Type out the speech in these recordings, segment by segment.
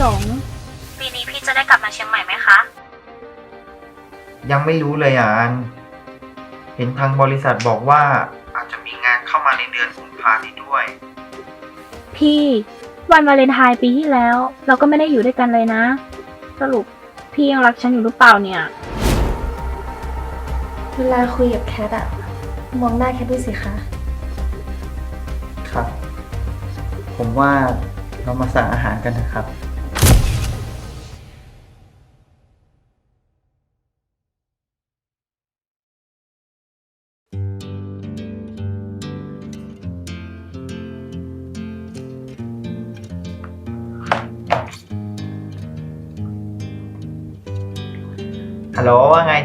หลง ปีนี้พี่จะได้กลับมาเชียงใหม่ไหมคะ ยังไม่รู้เลยอะอัน เห็นทางบริษัทบอกว่าอาจจะมีงานเข้ามาในเดือนกุมภานี้ด้วย พี่วันวาเลนไทน์ปีที่แล้ว เราก็ไม่ได้อยู่ด้วยกันเลยนะ สรุปพี่ยังรักฉันอยู่หรือเปล่าเนี่ย เวลาคุยกับแคทอะมองหน้าแคทด้วยสิคะ ครับ ผมว่าเรามาสั่งอาหารกันนะครับ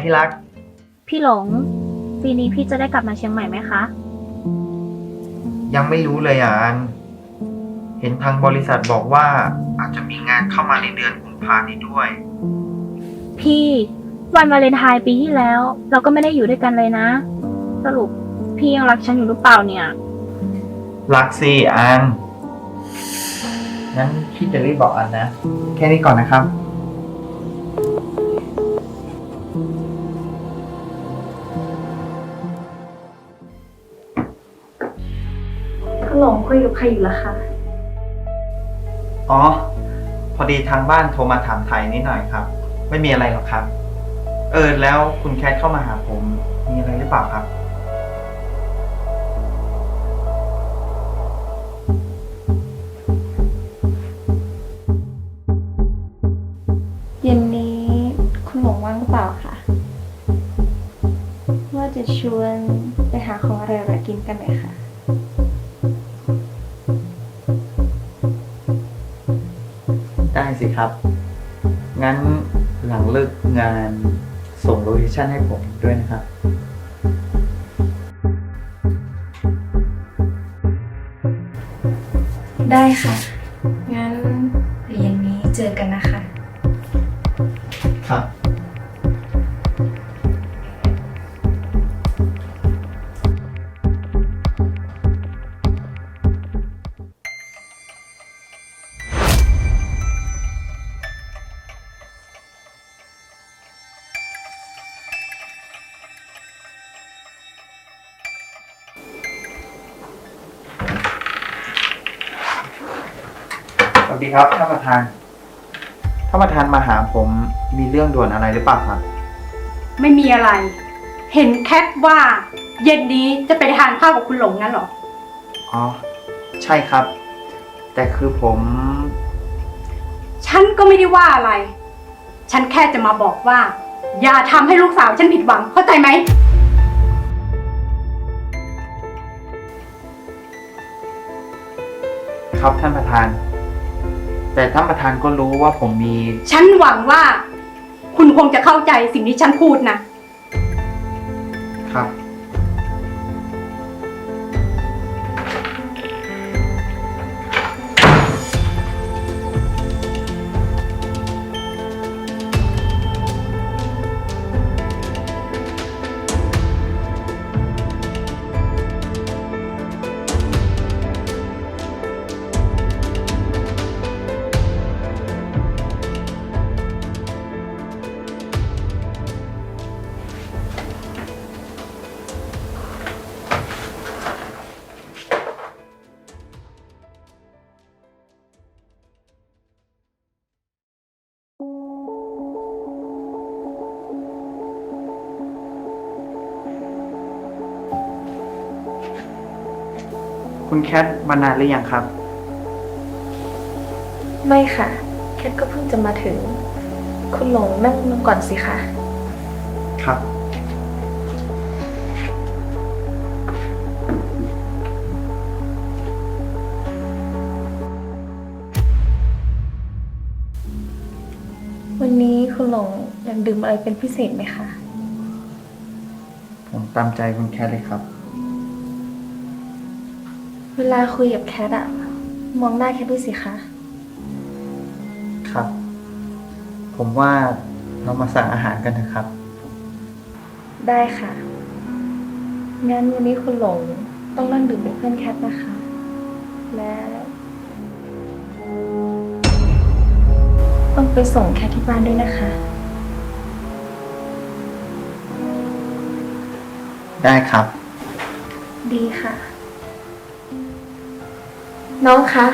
ที่รัก พี่หลง ปีนี้พี่จะได้กลับมาเชียงใหม่ไหมคะ ยังไม่รู้เลยอะอัน เห็นทางบริษัทบอกว่าอาจจะมีงานเข้ามาในเดือนกุมภานี้ด้วย พี่วันวาเลนไทน์ปีที่แล้ว เราก็ไม่ได้อยู่ด้วยกันเลยนะ สรุปพี่ยังรักฉันอยู่หรือเปล่าเนี่ย รักสิอันงั้นพี่จะรีบบอกอันนะ แค่นี้ก่อนนะครับ คุณหลงคุยกับใครอยู่ล่ะคะ อ๋อ พอดีทางบ้านโทรมาถามไทยนิดหน่อยครับ ไม่มีอะไรหรอกครับ เออ แล้วคุณแคทเข้ามาหาผม มีอะไรหรือเปล่าครับ เย็นนี้คุณหลงว่างหรือเปล่าคะว่าจะชวนไปหาของอะไรอร่อยๆกินกันหน่อยค่ะ ได้สิครับ งั้นหลังเลิกงานส่งโลเคชั่นให้ผมด้วยนะครับ ได้ค่ะ งั้นเดี๋ยวเย็นนี้เจอกันนะคะ วัสดีครับท่านประธานท่านประธานมาหาผมมีเรื่องด่วนอะไรหรือเปล่าครับ ไม่มีอะไร เห็นแคทว่า เย็นนี้จะไปทานข้าวกับคุณหลงงั้นเหรอ อ๋อ ใช่ครับ แต่คือผม ฉันก็ไม่ได้ว่าอะไร ฉันแค่จะมาบอกว่า อย่าทำให้ลูกสาวฉันผิดหวังเข้าใจไหม ครับท่านประธาน แต่ท่านประธานก็รู้ว่าผมมี ฉันหวังว่า คุณคงจะเข้าใจสิ่งที่ฉันพูดนะ คุณแคทมานานหรือยังครับ ไม่ค่ะ แคทก็เพิ่งจะมาถึง คุณหลงนั่งลงก่อนสิคะครับ วันนี้คุณหลงอยากดื่มอะไรเป็นพิเศษไหมคะ ผมตามใจคุณแคทเลยครับ เวลาคุยกับแคทอะมองหน้าแคทด้วยสิคะ ครับ ผมว่าเรามาสั่งอาหารกันเถอะครับ ได้ค่ะ งั้นวันนี้คุณหลงต้องนั่งดื่มเป็นเพื่อนแคทนะคะ และต้องไปส่งแคทที่บ้านด้วยนะคะ ได้ครับ ดีค่ะ น้องคะ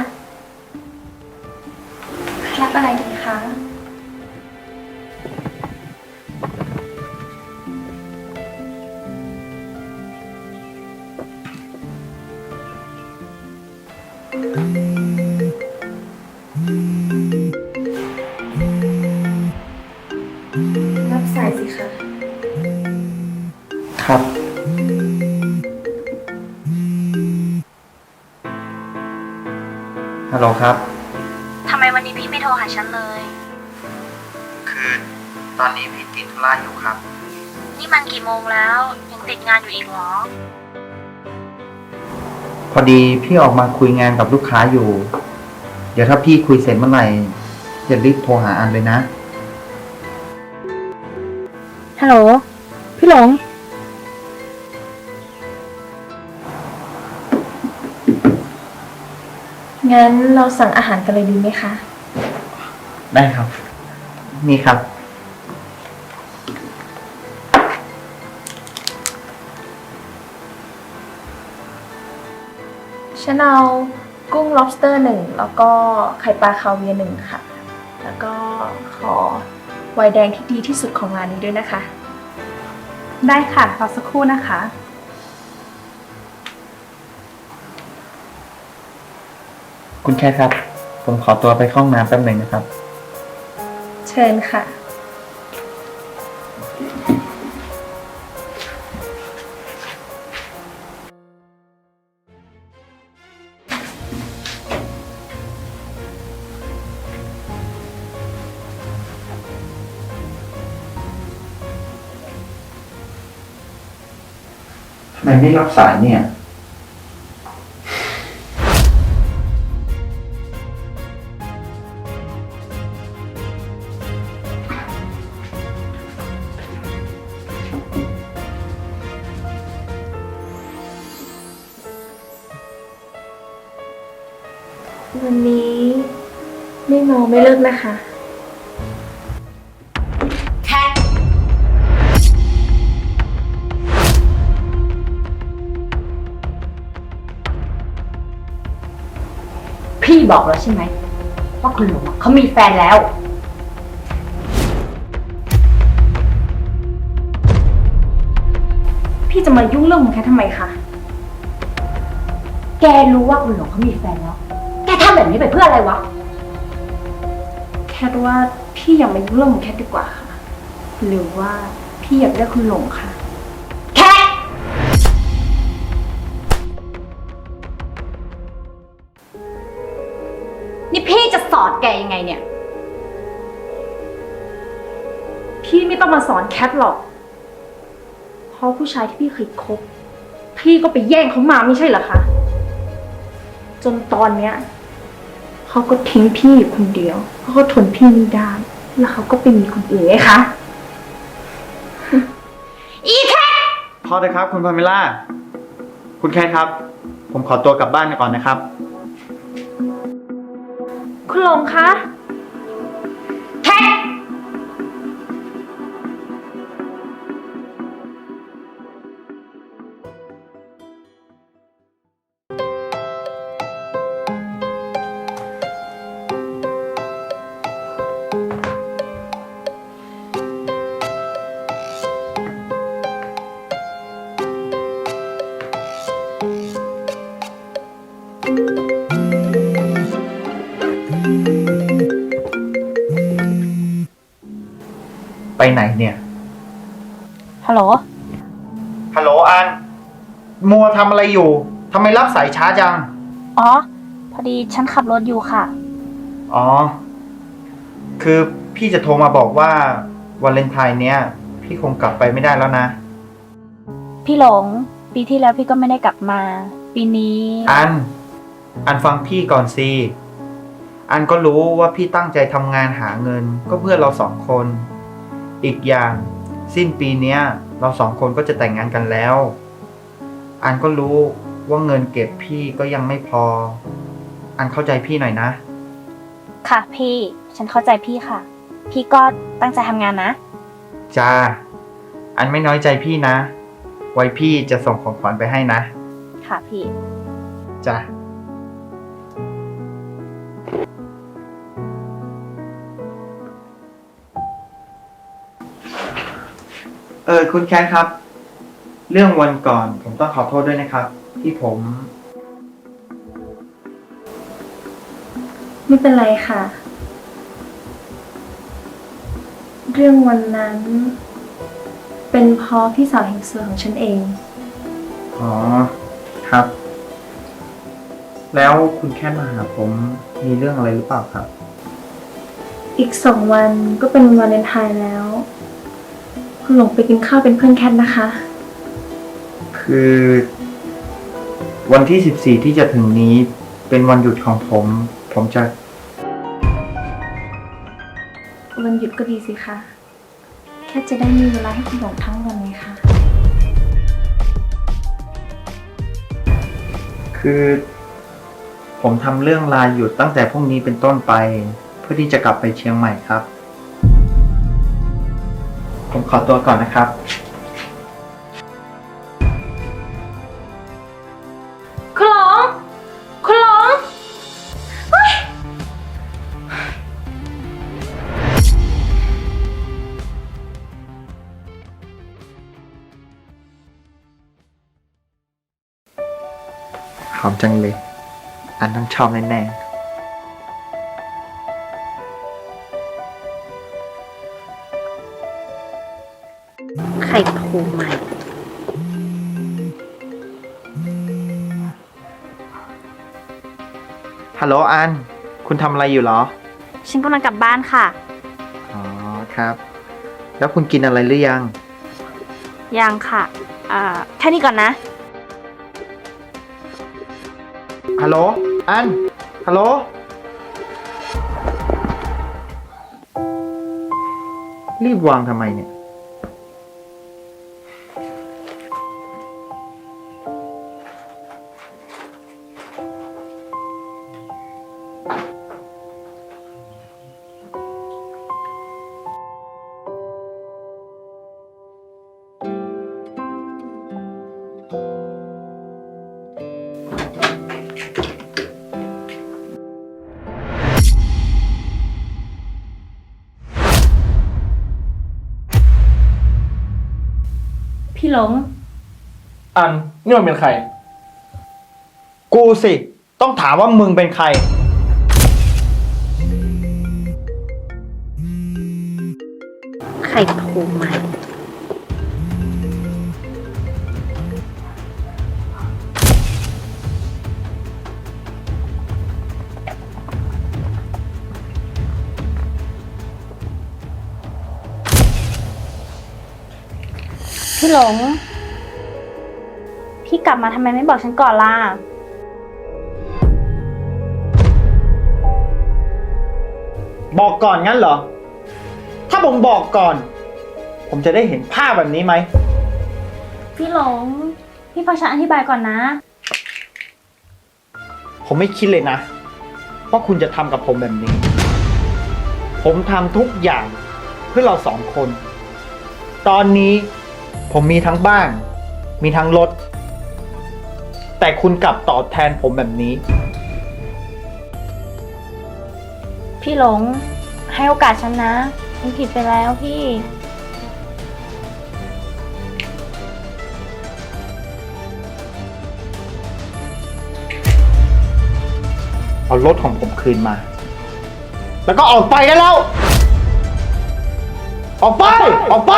รับอะไรดี ครับ ทำไมวันนี้พี่ไม่โทรหาฉันเลย คือตอนนี้พี่ติดธุระอยู่ครับ นี่มันกี่โมงแล้ว ยังติดงานอยู่อีกเหรอ พอดีพี่ออกมาคุยงานกับลูกค้าอยู่ เดี๋ยวถ้าพี่คุยเสร็จเมื่อไหร่อย่ารีบโทรหาอันเลยนะ ฮัลโหล พี่หลง งั้นเราสั่งอาหารกันเลยดีไหมคะ ได้ครับ นี่ครับ ฉันเอากุ้ง lobster หนึ่ง แล้วก็ไข่ปลาคาเวียร์หนึ่งค่ะ แล้วก็ขอไวน์แดงที่ดีที่สุดของร้านนี้ด้วยนะคะ ได้ค่ะรอสักครู่นะคะ คุณแค่ครับ ผมขอตัวไปเข้าห้องน้ำแป๊บหนึ่งนะครับ เชิญค่ะ ทำไมไม่รับสายเนี่ย ไม่เลิกนะคะพี่บอกแล้วใช่ไหม ว่าคุณหลงอะเขามีแฟนแล้ว พี่จะมายุ่งเรื่องของแคททำไมคะแกรู้ว่าคุณหลงเขามีแฟนแล้ว แกทำแบบนี้ไปเพื่ออะไรวะแค ทว่าพี่อย่ามายุ่งเรื่องของแคทดีกว่าค่ะ หรือว่าพี่อยากได้คุณหลงค่ะ แค่นี่พี่จะสอนแกยังไงเนี่ย พี่ไม่ต้องมาสอนแคทหรอก เพราะผู้ชายที่พี่เคยคบ พี่ก็ไปแย่งเขามาไม่ใช่เหรอคะ จนตอนเนี้ย เขาก็ทิ้งพี่อยู่คนเดียวเพราะเขาทนพี่ไม่ได้ แล้วเขาก็ไปมีคนอื่นไงคะพอเลยครับ คุณพาเมล่า คุณแคทครับ ผมขอตัวกลับบ้านก่อนนะครับ คุณหลงคะ ไปไหนเนี่ย ฮัลโหล ฮัลโหลอัน มัวทำอะไรอยู่ ทำไมรับสายช้าจัง อ๋อ พอดีฉันขับรถอยู่ค่ะ อ๋อ คือพี่จะโทรมาบอกว่าวันเลนไทน์เนี้ย พี่คงกลับไปไม่ได้แล้วนะ พี่หลง ปีที่แล้วพี่ก็ไม่ได้กลับมา ปีนี้ อัน อันฟังพี่ก่อนสิ อันก็รู้ว่าพี่ตั้งใจทำงานหาเงิน ก็เพื่อเราสองคน อีกอย่าง สิ้นปีเนี้ย เราสองคนก็จะแต่งงานกันแล้ว อันก็รู้ว่าเงินเก็บพี่ก็ยังไม่พอ อันเข้าใจพี่หน่อยนะ ค่ะพี่ฉันเข้าใจพี่ค่ะ พี่ก็ตั้งใจทำงานนะ จ้า อันไม่น้อยใจพี่นะ ไว้พี่จะส่งของขวัญไปให้นะ ค่ะพี่ จ้า เออคุณแคทครับ เรื่องวันก่อนผมต้องขอโทษด้วยนะครับ ที่ผม ไม่เป็นไรค่ะ เรื่องวันนั้น เป็นเพราะพี่สาวแห่งซวยของฉันเอง อ๋อครับ แล้วคุณแค่มาหาผมมีเรื่องอะไรหรือเปล่าครับ อีกสองวันก็เป็นวันวาเลนไทน์แล้ว คุณหลงไปกินข้าวเป็นเพื่อนแคทนะคะ คือ วันที่สิบสี่ที่จะถึงนี้เป็นวันหยุดของผม ผมจะวันหยุดก็ดีสิคะ แค่จะได้มีเวลาให้คุณหลงทั้งวันไงคะคือ ผมทำเรื่องลาหยุดตั้งแต่พรุ่งนี้เป็นต้นไป เพื่อที่จะกลับไปเชียงใหม่ครับ ผมขอตัวก่อนนะครับ คุณหลง คุณหลงหอมจังเลย อันต้องชอบแน่ไโหลอัน คุณทำอะไรอยู่เหรอ ฉันกำลังกลับบ้านค่ะ อ๋อครับ แล้วคุณกินอะไรหรือยัง ยังค่ะอ่าแค่นี้ก่อนนะ ฮัลโหล อัน ฮัลโหล รีบวางทำไมเนี่ย หลง อันนี่มันเป็นใคร กูสิ ต้องถามว่ามึงเป็นใครไข่ปูใหม่ พี่หลง พี่กลับมาทำไมไม่บอกฉันก่อนล่ะ บอกก่อนงั้นเหรอ ถ้าผมบอกก่อน ผมจะได้เห็นภาพแบบนี้ไหม พี่หลง พี่ฟังฉันอธิบายก่อนนะ ผมไม่คิดเลยนะ ว่าคุณจะทำกับผมแบบนี้ ผมทำทุกอย่างเพื่อเราสองคน ตอนนี้ ผมมีทั้งบ้าน มีทั้งรถ แต่คุณกลับตอบแทนผมแบบนี้ พี่หลง ให้โอกาสฉันนะฉันผิดไปแล้วพี่ เอารถของผมคืนมา แล้วก็ออกไปได้แล้ว ออกไป ออกไป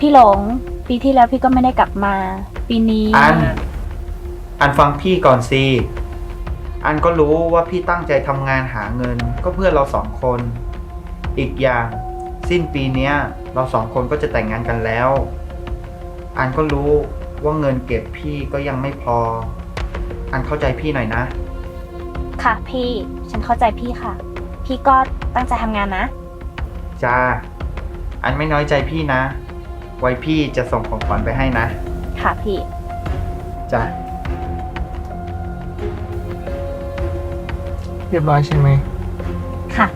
พี่หลง ปีที่แล้วพี่ก็ไม่ได้กลับมา ปีนี้อัน อันฟังพี่ก่อนสิ อันก็รู้ว่าพี่ตั้งใจทำงานหาเงิน ก็เพื่อเราสองคน อีกอย่าง สิ้นปีเนี้ย เราสองคนก็จะแต่งงานกันแล้ว อันก็รู้ว่าเงินเก็บพี่ก็ยังไม่พอ อันเข้าใจพี่หน่อยนะ ค่ะพี่ ฉันเข้าใจพี่ค่ะ พี่ก็ตั้งใจทำงานนะ จ้า อันไม่น้อยใจพี่นะ ไว้พี่จะส่งของขวัญไปให้นะ ค่ะพี่ จ้าเรียบร้อยใช่ไหม ค่ะ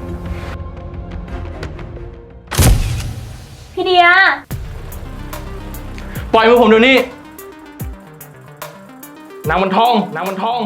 พี่เดีย ปล่อยมือผมเดี๋ยวนี้ นางมันทอง นางมันทอง